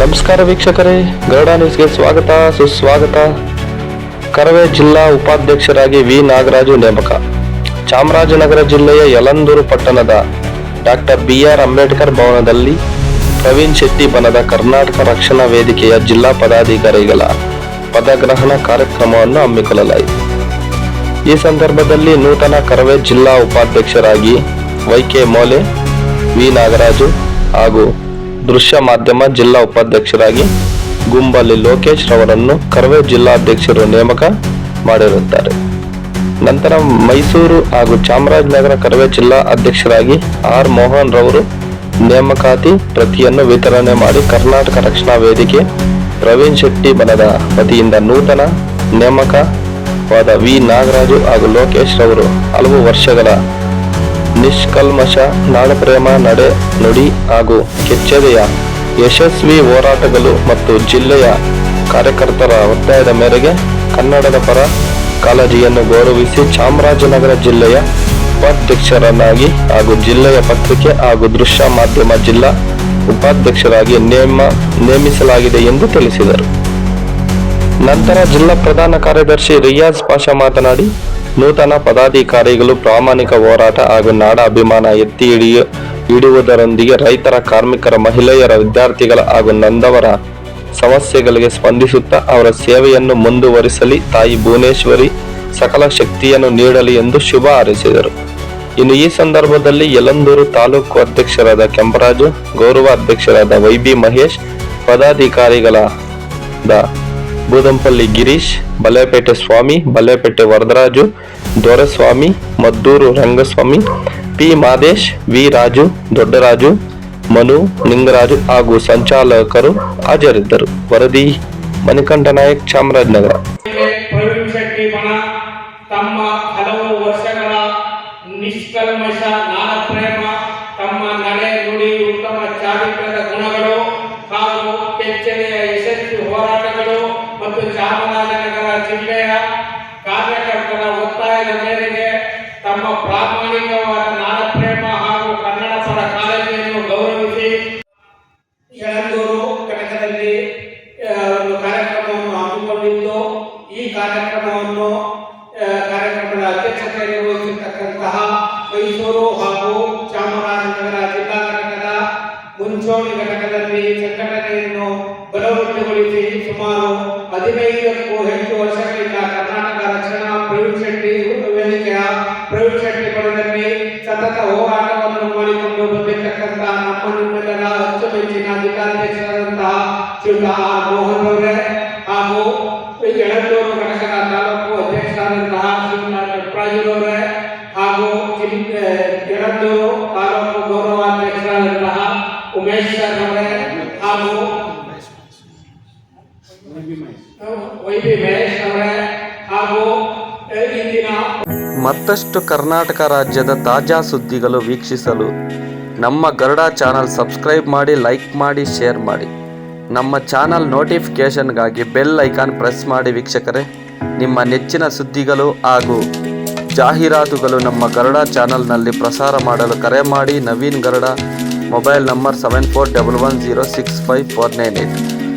ನಮಸ್ಕಾರ ವೀಕ್ಷಕರೇ, ಗರುಡ ನ್ಯೂಸ್ಗೆ ಸ್ವಾಗತ, ಸುಸ್ವಾಗತ. ಕರವೇ ಜಿಲ್ಲಾ ಉಪಾಧ್ಯಕ್ಷರಾಗಿ ವಿ. ನಾಗರಾಜು ನೇಮಕ. ಚಾಮರಾಜನಗರ ಜಿಲ್ಲೆಯ ಯಲಂದೂರು ಪಟ್ಟಣದ ಡಾಕ್ಟರ್ ಬಿ ಆರ್ ಅಂಬೇಡ್ಕರ್ ಭವನದಲ್ಲಿ ಪ್ರವೀಣ್ ಶೆಟ್ಟಿ ಬನದ ಕರ್ನಾಟಕ ರಕ್ಷಣಾ ವೇದಿಕೆಯ ಜಿಲ್ಲಾ ಪದಾಧಿಕಾರಿಗಳ ಪದಗ್ರಹಣ ಕಾರ್ಯಕ್ರಮವನ್ನು ಹಮ್ಮಿಕೊಳ್ಳಲಾಯಿತು. ಈ ಸಂದರ್ಭದಲ್ಲಿ ನೂತನ ಕರವೇ ಜಿಲ್ಲಾ ಉಪಾಧ್ಯಕ್ಷರಾಗಿ ವೈಕೆ ಮೋಲೆ, ವಿ. ನಾಗರಾಜು ಹಾಗೂ ದೃಶ್ಯ ಮಾಧ್ಯಮ ಜಿಲ್ಲಾ ಉಪಾಧ್ಯಕ್ಷರಾಗಿ ಗುಂಬಲ್ಲಿ ಲೋಕೇಶ್ ರವರನ್ನು ಕರವೇ ಜಿಲ್ಲಾಧ್ಯಕ್ಷರು ನೇಮಕ ಮಾಡಿರುತ್ತಾರೆ. ನಂತರ ಮೈಸೂರು ಹಾಗೂ ಚಾಮರಾಜನಗರ ಕರವೇ ಜಿಲ್ಲಾ ಅಧ್ಯಕ್ಷರಾಗಿ ಆರ್ ಮೋಹನ್ ರವರು ನೇಮಕಾತಿ ಪ್ರತಿಯನ್ನು ವಿತರಣೆ ಮಾಡಿ ಕರ್ನಾಟಕ ರಕ್ಷಣಾ ವೇದಿಕೆ ಪ್ರವೀಣ್ ಶೆಟ್ಟಿ ಬನದ ವತಿಯಿಂದ ನೂತನ ನೇಮಕವಾದ ವಿ ನಾಗರಾಜು ಹಾಗೂ ಲೋಕೇಶ್ ರವರು ಹಲವು ವರ್ಷಗಳ ನಿಷ್ಕಲ್ಮಶ ನಾಡಪ್ರೇಮ ನಡೆ ನುಡಿ ಹಾಗೂ ಕೆಚ್ಚೆದೆಯ ಯಶಸ್ವಿ ಹೋರಾಟಗಳು ಮತ್ತು ಜಿಲ್ಲೆಯ ಕಾರ್ಯಕರ್ತರ ಒತ್ತಾಯದ ಮೇರೆಗೆ ಕನ್ನಡದ ಪರ ಕಾಳಜಿಯನ್ನು ಗೌರವಿಸಿ ಚಾಮರಾಜನಗರ ಜಿಲ್ಲೆಯ ಉಪಾಧ್ಯಕ್ಷರನ್ನಾಗಿ ಹಾಗೂ ಜಿಲ್ಲೆಯ ಪತ್ರಿಕೆ ಹಾಗೂ ದೃಶ್ಯ ಮಾಧ್ಯಮ ಜಿಲ್ಲಾ ಉಪಾಧ್ಯಕ್ಷರಾಗಿ ನೇಮ ನೇಮಿಸಲಾಗಿದೆ ಎಂದು ತಿಳಿಸಿದರು. ನಂತರ ಜಿಲ್ಲಾ ಪ್ರಧಾನ ಕಾರ್ಯದರ್ಶಿ ರಿಯಾಜ್ ಪಾಷಾ ಮಾತನಾಡಿ ನೂತನ ಪದಾಧಿಕಾರಿಗಳು ಪ್ರಾಮಾಣಿಕ ಹೋರಾಟ ಹಾಗೂ ನಾಡ ಅಭಿಮಾನ ಎತ್ತಿ ಹಿಡಿಯ ಇಡುವುದರೊಂದಿಗೆ ರೈತರ, ಕಾರ್ಮಿಕರ, ಮಹಿಳೆಯರ, ವಿದ್ಯಾರ್ಥಿಗಳ ಹಾಗೂ ನೊಂದವರ ಸಮಸ್ಯೆಗಳಿಗೆ ಸ್ಪಂದಿಸುತ್ತಾ ಅವರ ಸೇವೆಯನ್ನು ಮುಂದುವರಿಸಲಿ. ತಾಯಿ ಭುವನೇಶ್ವರಿ ಸಕಲ ಶಕ್ತಿಯನ್ನು ನೀಡಲಿ ಎಂದು ಶುಭ ಹಾರೈಸಿದರು. ಇನ್ನು ಈ ಸಂದರ್ಭದಲ್ಲಿ ಯಲಂದೂರು ತಾಲೂಕು ಅಧ್ಯಕ್ಷರಾದ ಕೆಂಪರಾಜು, ಗೌರವ ಅಧ್ಯಕ್ಷರಾದ ವೈಬಿ ಮಹೇಶ್, ಪದಾಧಿಕಾರಿಗಳಾದ ಬೂದಂಪಲ್ಲಿ ಗಿರೀಶ್ ಬಲೇಪೇಟೆ ಸ್ವಾಮಿ ಬಲೇಪೇಟೆ ವರದರಾಜು ದೊರೆಸ್ವಾಮಿ ಮದ್ದೂರು ರಂಗಸ್ವಾಮಿ ಪಿ ಮಾದೇಶ್ ವಿ ರಾಜು ದೊಡ್ಡರಾಜು ಮನು ನಿಂಗರಾಜು ಹಾಗೂ ಸಂಚಾಲಕರು ಹಾಜರಿದ್ದರು ವರದಿ ಮಣಿಕಂಠ ನಾಯಕ್ ಚಾಮರಾಜನಗರ ಚಾಮರಾಜನಗರ ಜಿಲ್ಲೆಯ ಕಾರ್ಯಕರ್ತರ ಒತ್ತಾಯದ ಮೇರೆಗೆ ತಮ್ಮ ಪ್ರಾಮಾಣಿಕವಾದ ನಾಡಪ್ರೇಮ ಹಾಗೂ ಕನ್ನಡ ಪರ ಕಾಳಜಿಯನ್ನು ಗೌರವಿಸಿ ಆ, ಒಂದು ಕಾರ್ಯಕ್ರಮವನ್ನು ಹಮ್ಮಿಕೊಂಡಿದ್ದು ಈ ಕಾರ್ಯಕ್ರಮವನ್ನು ಕಾರ್ಯಕ್ರಮದ ಅಧ್ಯಕ್ಷತೆಯನ್ನು ವಹಿಸಿರ್ತಕ್ಕಂತಹ ಮೈಸೂರು ಹಾಗೂ ಚಾಮರಾಜನಗರ ಜಿಲ್ಲಾ ಘಟಕದ ಮುಂಚೂಣಿ ಘಟಕದಲ್ಲಿ ಸಂಘಟನೆಯನ್ನು ಬಲವೃದ್ಧಿಗೊಳಿಸಿ ಸುಮಾರು ಹದಿನೈದಕ್ಕೂ ಹೆಚ್ಚು ವರ್ಷಗಳಿಂದ ಕರ್ನಾಟಕ ರಕ್ಷಣಾ ಪ್ರವೀಣ್ ಶೆಟ್ಟಿ ವೇದಿಕೆಯ ಪ್ರವೀಣ್ ಶೆಟ್ಟಿ ಪಡೆದಲ್ಲಿ ಸತತ ಹೋರಾಟವನ್ನು ಮಾಡಿಕೊಂಡು ಬಂದಿರತಕ್ಕಂತಹ ನಮ್ಮ ನಿಮ್ಮೆಲ್ಲರ ಅಚ್ಚುಮೆಚ್ಚಿನ ಜಿಲ್ಲಾಧ್ಯಕ್ಷರಾದಂತಹ ಶ್ರೀಯುತ ಆರ್ ಮೋಹನ್ ಅವರೇ ಹಾಗೂ ಎಳಂದೂರು ಘಟಕದ ತಾಲೂಕು ಅಧ್ಯಕ್ಷರಾದಂತಹ ಶ್ರೀಯುತ ಚಪ್ರಾಜುರವರೇ ಹಾಗೂ ಎಳಂದೂರು ತಾಲೂಕು ಗೌರವಾಧ್ಯಕ್ಷರಾದಂತಹ ಉಮೇಶ್ ಸರ್ ಅವರೇ ಹಾಗೂ ಮತ್ತಷ್ಟು ಕರ್ನಾಟಕ ರಾಜ್ಯದ ತಾಜಾ ಸುದ್ದಿಗಳು ವೀಕ್ಷಿಸಲು ನಮ್ಮ ಗರುಡ ಚಾನಲ್ ಸಬ್ಸ್ಕ್ರೈಬ್ ಮಾಡಿ, ಲೈಕ್ ಮಾಡಿ, ಶೇರ್ ಮಾಡಿ. ನಮ್ಮ ಚಾನಲ್ ನೋಟಿಫಿಕೇಷನ್ಗಾಗಿ ಬೆಲ್ ಐಕಾನ್ ಪ್ರೆಸ್ ಮಾಡಿ ವೀಕ್ಷಕರೇ. ನಿಮ್ಮ ನೆಚ್ಚಿನ ಸುದ್ದಿಗಳು ಹಾಗೂ ಜಾಹೀರಾತುಗಳು ನಮ್ಮ ಗರುಡ ಚಾನಲ್ನಲ್ಲಿ ಪ್ರಸಾರ ಮಾಡಲು ಕರೆ ಮಾಡಿ, Naveen Garuda, mobile number seven four double one zero six five four nine eight